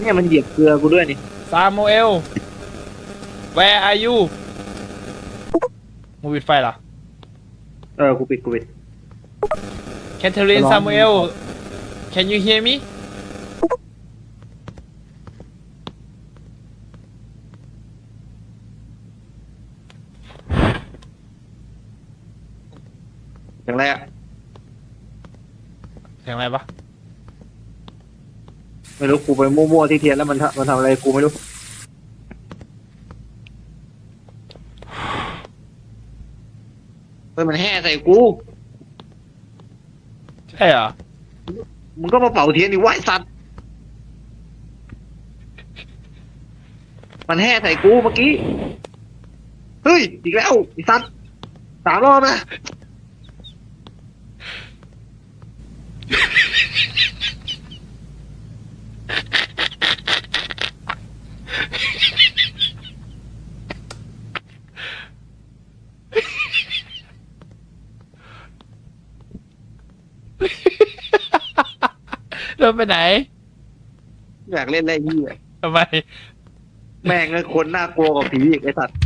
เนี่ยมันเหยียบเกลือกูด้วยนี่ซามูเอล where are you มูวิดไฟเหรอ เออกูปิดกูปิดแคทเธอรีนร้องซามูเอล can you hear me อย่างไรอะเสียงอะไรปะ ไม่รู้กูไปมั่วๆที่เทียนแล้วมันทำมันทำอะไรกูไม่รู้เฮ้ยมันแห่ใส่กู ใช่เหรอ มึงก็มาเป่าเทียนดิวะไอ้สัตว์ มันแห่ใส่กูเมื่อกี้ เฮ้ย อีกแล้วไอ้สัตว์สามรอบนะ เดินไปไหน อยากเล่นได้ยี่ทำไม แม่งเลยคนน่ากลัวกว่าผีอีกไอ้สัตว์